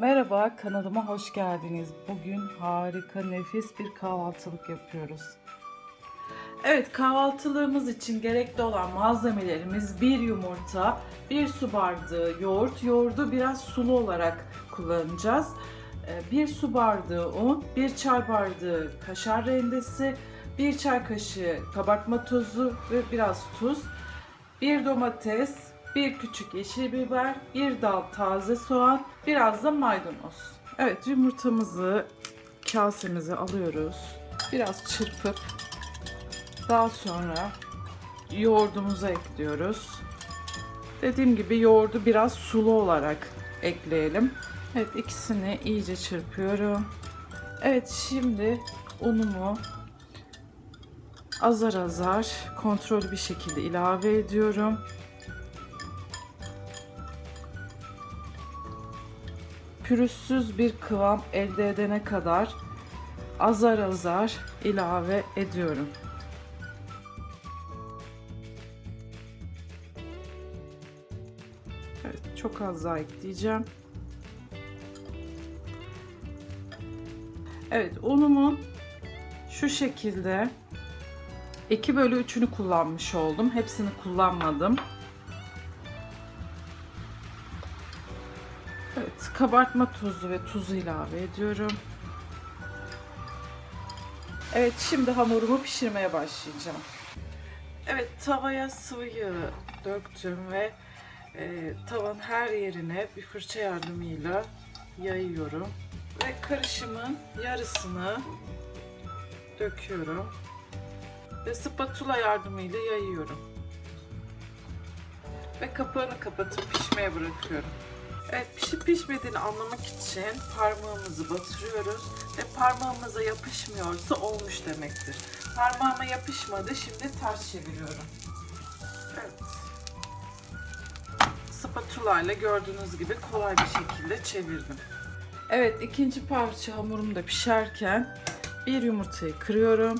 Merhaba, kanalıma hoş geldiniz. Bugün harika, nefis bir kahvaltılık yapıyoruz. Evet, kahvaltılığımız için gerekli olan malzemelerimiz bir yumurta, bir su bardağı yoğurt. Yoğurdu biraz sulu olarak kullanacağız. Ee, Bir su bardağı un, bir çay bardağı kaşar rendesi, bir çay kaşığı kabartma tozu ve biraz tuz. Bir domates, bir küçük yeşil biber, bir dal taze soğan, biraz da maydanoz. Evet yumurtamızı kasemize alıyoruz. Biraz çırpıp daha sonra yoğurdumuzu ekliyoruz. Dediğim gibi yoğurdu biraz sulu olarak ekleyelim. Evet ikisini iyice çırpıyorum. Evet şimdi unumu azar azar kontrollü bir şekilde ilave ediyorum. Pürüzsüz bir kıvam elde edene kadar azar azar ilave ediyorum. Evet, çok az daha ekleyeceğim. Evet, unumun şu şekilde 2 bölü 3'ünü kullanmış oldum. Hepsini kullanmadım. Kabartma tozu ve tuzu ilave ediyorum. Evet, şimdi hamurumu pişirmeye başlayacağım. Evet, tavaya sıvı döktüm ve e, tavanın her yerine bir fırça yardımıyla yayıyorum. Ve karışımın yarısını döküyorum ve spatula yardımıyla yayıyorum. Ve kapağını kapatıp pişmeye bırakıyorum. Evet pişip pişmediğini anlamak için parmağımızı batırıyoruz ve parmağımıza yapışmıyorsa olmuş demektir. Parmağıma yapışmadı şimdi ters çeviriyorum. Evet. Spatula ile gördüğünüz gibi kolay bir şekilde çevirdim. Evet ikinci parça hamurum da pişerken bir yumurtayı kırıyorum.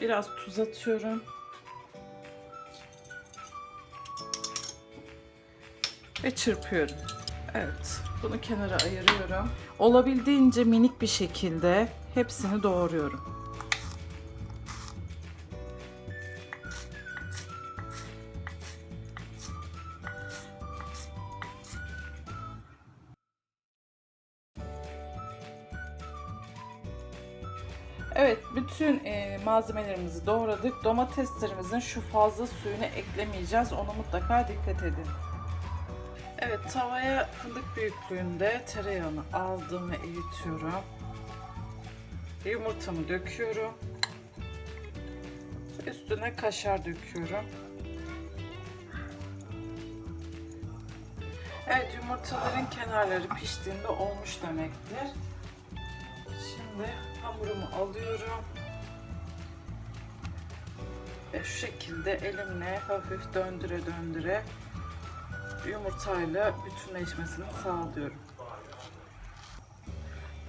Biraz tuz atıyorum. Ve çırpıyorum. Evet, bunu kenara ayırıyorum. Olabildiğince minik bir şekilde hepsini doğruyorum. Evet, bütün e, malzemelerimizi doğradık. Domateslerimizin şu fazla suyunu eklemeyeceğiz. Ona mutlaka dikkat edin. Evet, tavaya fındık büyüklüğünde tereyağını aldım ve eritiyorum. Yumurtamı döküyorum. Üstüne kaşar döküyorum. Evet, yumurtaların kenarları piştiğinde olmuş demektir. Şimdi hamurumu alıyorum. Ve şu şekilde elimle hafif döndüre döndüre yumurtayla bütünleşmesini sağlıyorum.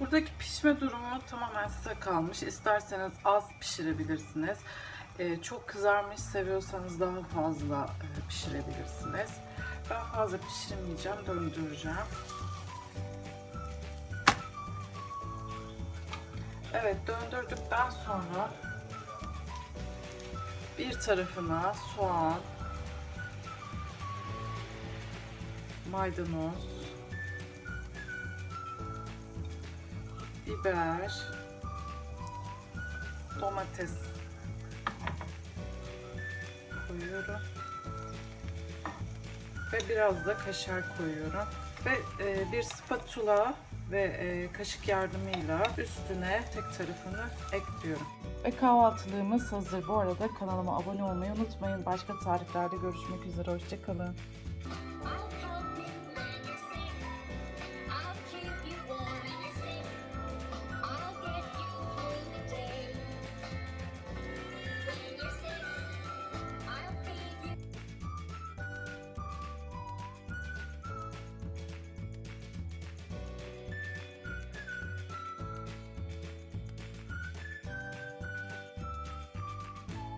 Buradaki pişme durumu tamamen size kalmış. İsterseniz az pişirebilirsiniz. Ee, çok kızarmış seviyorsanız daha fazla e, pişirebilirsiniz. Ben fazla pişirmeyeceğim, döndüreceğim. Evet döndürdükten sonra bir tarafına soğan, maydanoz, biber, domates koyuyorum. Ve biraz da kaşar koyuyorum. Ve e, bir spatula ve e, kaşık yardımıyla üstüne tek tarafını ekliyorum. Ve kahvaltılığımız hazır. Bu arada kanalıma abone olmayı unutmayın. Başka tariflerde görüşmek üzere. Hoşçakalın.